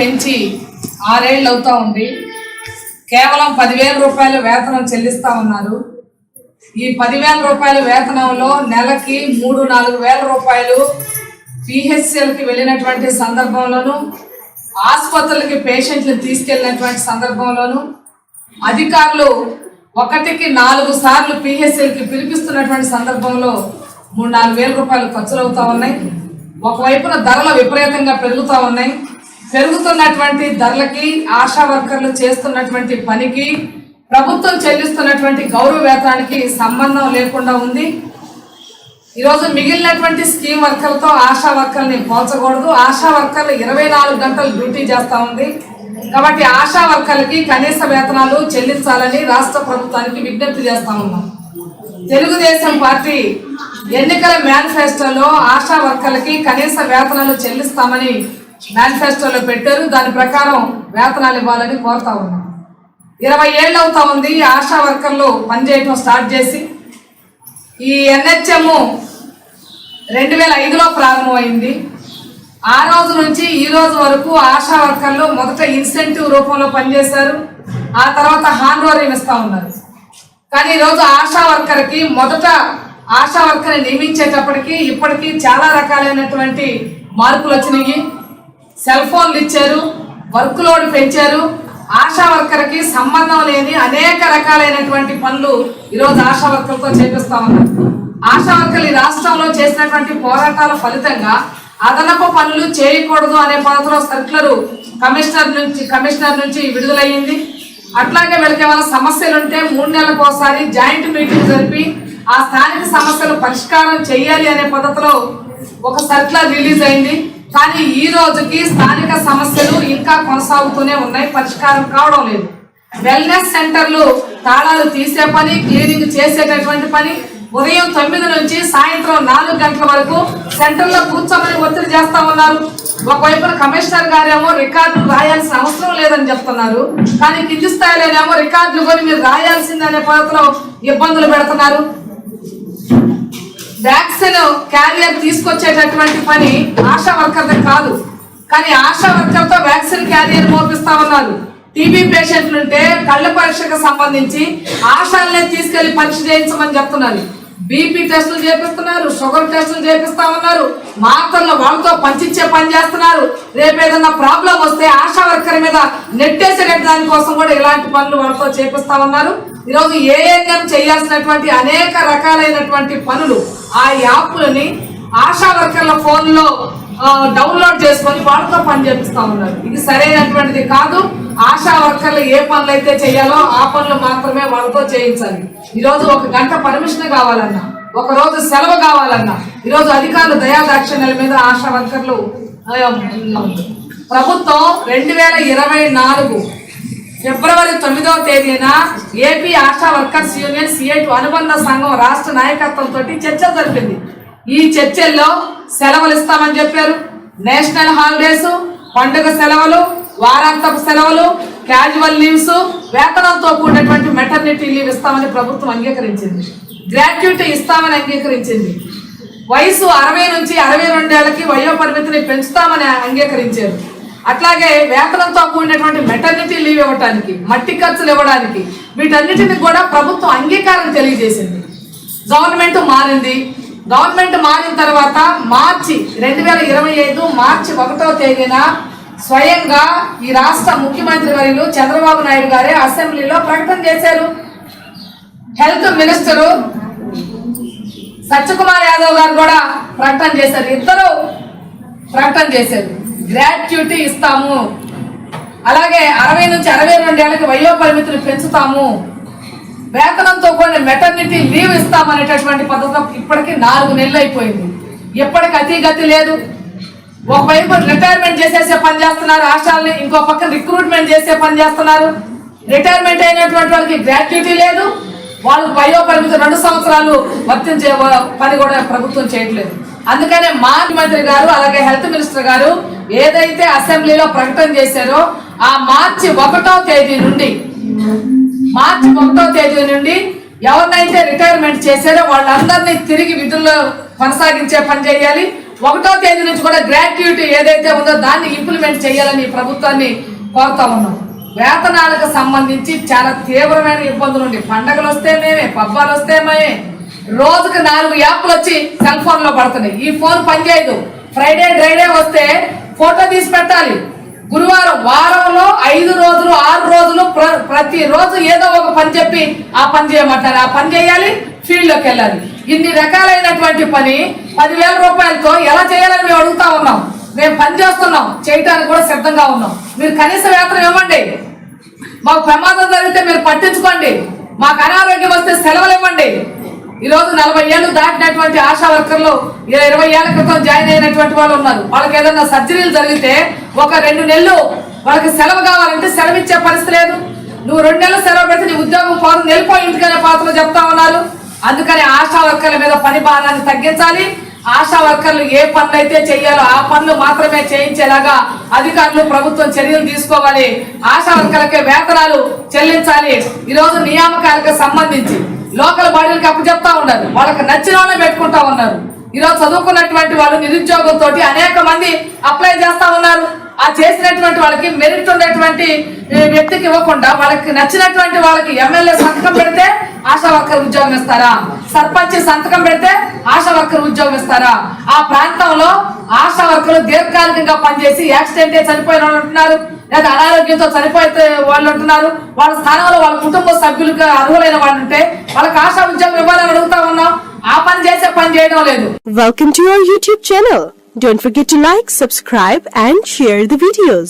పెంచి ఆరేళ్ళు అవుతూ ఉంది. కేవలం పదివేల రూపాయలు వేతనం చెల్లిస్తా ఉన్నారు. ఈ పదివేల రూపాయల వేతనంలో నెలకి మూడు నాలుగు వేల రూపాయలు పిహెచ్సిఎల్కి వెళ్ళినటువంటి సందర్భంలోనూ ఆసుపత్రులకి పేషెంట్లు తీసుకెళ్ళినటువంటి సందర్భంలోనూ అధికారులు ఒకటికి నాలుగు సార్లు పిహెచ్ఎల్కి పిలిపిస్తున్నటువంటి సందర్భంలో మూడు నాలుగు వేల రూపాయలు ఖర్చులు అవుతూ ఉన్నాయి. ఒకవైపున ధరలు విపరీతంగా పెరుగుతూ ఉన్నాయి. పెరుగుతున్నటువంటి ధరలకి ఆశా వర్కర్లు చేస్తున్నటువంటి పనికి ప్రభుత్వం చెల్లిస్తున్నటువంటి గౌరవ వేతనానికి సంబంధం లేకుండా ఉంది. ఈరోజు మిగిలినటువంటి స్కీమ్ వర్కర్లతో ఆశా వర్కర్ని పోల్చకూడదు. ఆశా వర్కర్లు ఇరవై నాలుగు గంటలు డ్యూటీ చేస్తూ ఉంది. కాబట్టి ఆశా వర్కర్లకి కనీస వేతనాలు చెల్లించాలని రాష్ట్ర ప్రభుత్వానికి విజ్ఞప్తి చేస్తా ఉన్నాం. తెలుగుదేశం పార్టీ ఎన్నికల మేనిఫెస్టోలో ఆశా వర్కర్లకి కనీస వేతనాలు చెల్లిస్తామని మేనిఫెస్టోలో పెట్టారు. దాని ప్రకారం వేతనాలు ఇవ్వాలని కోరుతా ఉన్నాం. ఇరవై ఏళ్ళు అవుతా ఉంది. ఆశా వర్కర్లు పనిచేయటం స్టార్ట్ చేసి ఈ ఎన్హెచ్ఎం రెండు వేల ఐదులో ప్రారంభమైంది. ఆ రోజు నుంచి ఈ రోజు వరకు ఆశా వర్కర్లు మొదట ఇన్సెంటివ్ రూపంలో పనిచేశారు. ఆ తర్వాత హ్యాండ్ ఓవర్ ఇస్తూ ఉన్నారు. కానీ ఈరోజు ఆశా వర్కర్కి మొదట ఆశా వర్కర్ని నియమించేటప్పటికి ఇప్పటికీ చాలా రకాలైనటువంటి మార్పులు వచ్చినాయి. సెల్ ఫోన్లు ఇచ్చారు వర్క్ లోడ్ పెంచారు. ఆశా వర్కర్కి సంబంధం లేని అనేక రకాలైనటువంటి పనులు ఈరోజు ఆశా వర్కర్తో చేపిస్తా ఉన్నారు ఆశా వర్కర్లు ఈ రాష్ట్రంలో చేసినటువంటి పోరాటాల ఫలితంగా అదనపు పనులు చేయకూడదు అనే పద్ధతిలో సర్కులరు కమిషనర్ నుంచి కమిషనర్ నుంచి విడుదలయ్యింది. అట్లాగే వీళ్ళకి ఏమైనా సమస్యలు ఉంటే మూడు నెలలకు ఒకసారి జాయింట్ మీటింగ్ జరిపి ఆ స్థానిక సమస్యలు పరిష్కారం చేయాలి అనే పద్ధతిలో ఒక సర్కులర్ రిలీజ్ అయింది. కానీ ఈ రోజుకి స్థానిక సమస్యలు ఇంకా కొనసాగుతూనే ఉన్నాయి. పరిష్కారం కావడం లేదు. వెల్నెస్ సెంటర్లు తాళాలు తీసే పని క్లీనింగ్ చేసేటటువంటి పని ఉదయం తొమ్మిది నుంచి సాయంత్రం నాలుగు గంటల వరకు సెంటర్లో కూర్చోమని ఒత్తిడి చేస్తా ఉన్నారు. ఒకవైపున కమిషనర్ గారేమో రికార్డులు రాయాల్సిన అవసరం లేదని చెప్తున్నారు. కానీ కింది స్థాయిలోనేమో రికార్డులు కొని మీరు రాయాల్సిందనే పద్ధతిలో ఇబ్బందులు పెడుతున్నారు. వ్యాక్సిన్ క్యారియర్ తీసుకొచ్చేటటువంటి పని ఆశా వర్కర్ది కాదు. కానీ ఆశా వర్కర్తో వ్యాక్సిన్ క్యారియర్ మోపిస్తా ఉన్నారు. టీబీ పేషెంట్లు ఉంటే కళ్ళ పరీక్షకు సంబంధించి ఆశాలనే తీసుకెళ్ళి పరీక్ష చేయించమని చెప్తున్నారు. బీపీ టెస్టులు చేపిస్తున్నారు షుగర్ టెస్టులు చేపిస్తా ఉన్నారు. మాత్రలు వాళ్ళతో పంచిచ్చే పని చేస్తున్నారు. రేపు ఏదన్నా ప్రాబ్లం వస్తే ఆశా వర్కర్ మీద నెట్టేసే దానికోసం కూడా ఇలాంటి పనులు వాళ్ళతో చేపిస్తా ఉన్నారు. ఈరోజు ఏఎన్ఎం చేయాల్సినటువంటి అనేక రకాలైనటువంటి పనులు ఆ యాప్లని ఆశా వర్కర్ల ఫోన్లో డౌన్లోడ్ చేసుకొని వాళ్ళతో పని చేపిస్తూ ఉన్నారు. ఇది సరైనటువంటిది కాదు. ఆశా వర్కర్లు ఏ పనులు అయితే చేయాలో ఆ పనులు మాత్రమే వాళ్ళతో చేయించాలి ఈరోజు ఒక గంట పర్మిషన్ కావాలన్నా ఒక రోజు సెలవు కావాలన్నా ఈరోజు అధికారులు దయాదాక్షిణ్యాల మీద ఆశా వర్కర్లు ప్రభుత్వం రెండు వేల ఇరవై నాలుగు ఫిబ్రవరి తొమ్మిదవ తేదీన AP Asha workers union CITU అనుబంధ సంఘం రాష్ట్ర నాయకత్వంతో చర్చ జరిపింది. ఈ చర్చల్లో సెలవులు ఇస్తామని చెప్పారు. నేషనల్ హాలిడేస్ పండుగ సెలవులు వారాంతపు సెలవులు క్యాజువల్ లీవ్స్ వేతనంతో కూడినటువంటి మెటర్నిటీ లీవ్ ఇస్తామని ప్రభుత్వం అంగీకరించింది. గ్రాట్యుటీ ఇస్తామని అంగీకరించింది. వయసు అరవై నుంచి అరవై రెండేళ్ళకి వయో పరిమితిని పెంచుతామని అంగీకరించారు. అట్లాగే వేతనంతో కూడినటువంటి మెటర్నిటీ లీవ్ ఇవ్వడానికి మట్టి ఖర్చులు ఇవ్వడానికి వీటన్నిటిని కూడా ప్రభుత్వం అంగీకారం తెలియజేసింది. గవర్నమెంట్ మారింది. గవర్నమెంట్ మారిన తర్వాత మార్చి రెండు వేల ఇరవై ఐదు మార్చి ఒకటో తేదీన స్వయంగా ఈ రాష్ట్ర ముఖ్యమంత్రి వర్యులు చంద్రబాబు నాయుడు గారే అసెంబ్లీలో ప్రకటన చేశారు. హెల్త్ మినిస్టరు సత్యకుమార్ యాదవ్ గారు కూడా ప్రకటన చేశారు. ఇద్దరు ప్రకటన చేశారు. గ్రాట్యుటీ ఇస్తాము. అలాగే అరవై నుంచి అరవై రెండేళ్ళకి వయో పరిమితులు పెంచుతాము. వేతనంతో కూడిన మెటర్నిటీ లీవ్ ఇస్తామనేటటువంటి పథకం ఇప్పటికీ నాలుగు నెలలు అయిపోయింది. ఇప్పటికి అతి గతి లేదు. ఒకవైపు రిటైర్మెంట్ చేసేసే పని చేస్తున్నారు ఆశాలని ఇంకో పక్క రిక్రూట్మెంట్ చేసే పని చేస్తున్నారు. రిటైర్మెంట్ అయినటువంటి వాళ్ళకి గ్రాట్యుటీ లేదు. వాళ్ళకి వయో పరిమితి రెండు సంవత్సరాలు వర్తించే పని కూడా ప్రభుత్వం చేయట్లేదు. అందుకనే మాజీ మంత్రి గారు అలాగే హెల్త్ మినిస్టర్ గారు ఏదైతే అసెంబ్లీలో ప్రకటన చేశారో ఆ మార్చి ఒకటో తేదీ నుండి మార్చి ఒకటో తేదీ నుండి ఎవరినైతే రిటైర్మెంట్ చేశారో వాళ్ళందరినీ తిరిగి విధుల్లో కొనసాగించే పని చేయాలి. ఒకటో తేదీ నుంచి కూడా గ్రాట్యుటీ ఏదైతే ఉందో దాన్ని ఇంప్లిమెంట్ చేయాలని ప్రభుత్వాన్ని కోరుతా ఉన్నాం. వేతనాలకు సంబంధించి చాలా తీవ్రమైన ఇబ్బందులు ఉండి పండగలు వస్తే మేమే పబ్బాలు వస్తే మేమే. రోజుకు నాలుగు యాప్లు వచ్చి సెల్ ఫోన్లో పడుతున్నాయి. ఈ ఫోన్ పనిచేయదు. ఫ్రైడే డ్రైడే వస్తే ఫోటో తీసి పెట్టాలి. గురువారం వారంలో ఐదు రోజులు ఆరు రోజులు ప్ర- ప్రతి రోజు ఏదో ఒక పని చెప్పి ఆ పని చేయమంటారు. ఆ పని చేయాలి ఫీల్డ్లోకి వెళ్ళాలి. ఇన్ని రకాలైనటువంటి పని పదివేల రూపాయలతో ఎలా చేయాలని మేము అడుగుతా ఉన్నాం. మేము పని చేస్తున్నాం చేయటానికి కూడా సిద్ధంగా ఉన్నాం. మీరు కనీస వేతనం ఇవ్వండి. మాకు ప్రమాదం జరిగితే మీరు పట్టించుకోండి. మాకు అనారోగ్యం వస్తే సెలవులు ఇవ్వండి. ఈరోజు నలభై ఏళ్ళు దాటినటువంటి ఆశా వర్కర్లు ఇరవై ఇరవై ఏళ్ళ క్రితం జాయిన్ అయినటువంటి వాళ్ళు ఉన్నారు. వాళ్ళకి ఏదైనా సర్జరీలు జరిగితే ఒక రెండు నెలలు వాళ్ళకి సెలవు కావాలంటే సెలవు ఇచ్చే పరిస్థితి లేదు. నువ్వు రెండు నెలలు సెలవు పెడితే నీ ఉద్యోగం పోదు వెళ్ళిపోయి ఇంటికనే పాత్రలు చెప్తా ఉన్నారు. అందుకని ఆశా వర్కర్ల మీద పని భారాన్ని తగ్గించాలి. ఆశా వర్కర్లు ఏ పనులు అయితే చేయాలో ఆ పనులు మాత్రమే చేయించేలాగా అధికారులు ప్రభుత్వం చర్యలు తీసుకోవాలి. ఆశా వర్కర్లకే వేతనాలు చెల్లించాలి. ఈరోజు నియామకాలకు సంబంధించి లోక బాడీలకు అప్పచెప్తా ఉన్నారు. వాళ్ళకి నచ్చిన వాళ్ళని పెట్టుకుంటా ఉన్నారు. ఈరోజు చదువుకున్నటువంటి వాళ్ళు నిరుద్యోగంతో అనేక మంది అప్లై చేస్తా ఉన్నారు. ఆ చేసినటువంటి వాళ్ళకి మెరిట్ ఉన్నటువంటి వ్యక్తికి ఇవ్వకుండా వాళ్ళకి నచ్చినటువంటి వాళ్ళకి ఎమ్మెల్యే సంతకం పెడితే ఆశా వర్కర్ ఉద్యోగం ఇస్తారా? సర్పంచ్ సంతకం పెడితే ఆశా వర్కర్ ఉద్యోగం ఇస్తారా? ఆ ప్రాంతంలో ఆశా వర్కర్లు దీర్ఘకాలికంగా పనిచేసి యాక్సిడెంట్ చనిపోయిన వాళ్ళు ఉంటున్నారు. లేదా అనారోగ్యంతో చనిపోతే వాళ్ళు అంటున్నారు వాళ్ళ స్థానంలో వాళ్ళ కుటుంబ సభ్యులకు అర్హులైన వాళ్ళు ఉంటే వాళ్ళకి ఆశా ఉద్యోగం ఇవ్వాలని అడుగుతా ఉన్నాం ఆ పని చేసే పని చేయడం లేదు welcome to your YouTube channel Don't forget to like, subscribe and share the videos.